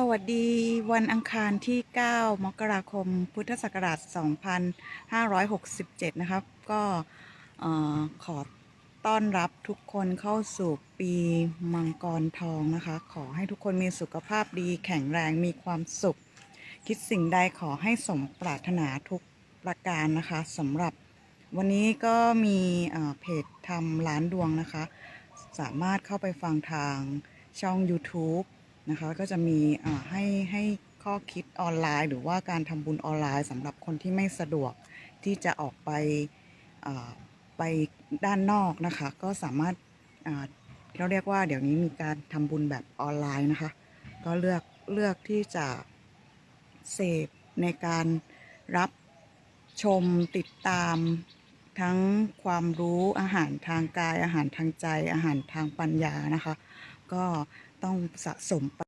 สวัสดีวันอังคารที่ 9 มกราคม พุทธศักราช 2567 นะครับ ก็ขอต้อนรับทุกคนเข้าสู่ปีมังกรทองนะคะ ขอให้ทุกคนมีสุขภาพดี แข็งแรงมีความสุข คิดสิ่งใดขอให้สมปรารถนาทุกประการนะคะสำหรับวันนี้ก็มีเอ่อเพจทำร้านดวงนะคะ สามารถเข้าไปฟังทางช่อง YouTube นะคะ ก็จะมีให้ให้ข้อคิดออนไลน์ หรือว่าการทำบุญออนไลน์สำหรับคนที่ไม่สะดวกที่จะออกไปไปด้านนอกนะคะ ก็สามารถเราเรียกว่าเดี๋ยวนี้มีการทำบุญแบบออนไลน์นะคะ ก็เลือกเลือกที่จะเสพในการรับชมติดตามทั้งความรู้อาหารทางกายอาหารทางใจอาหารทางปัญญานะคะ ก็ ต้องสะสมไป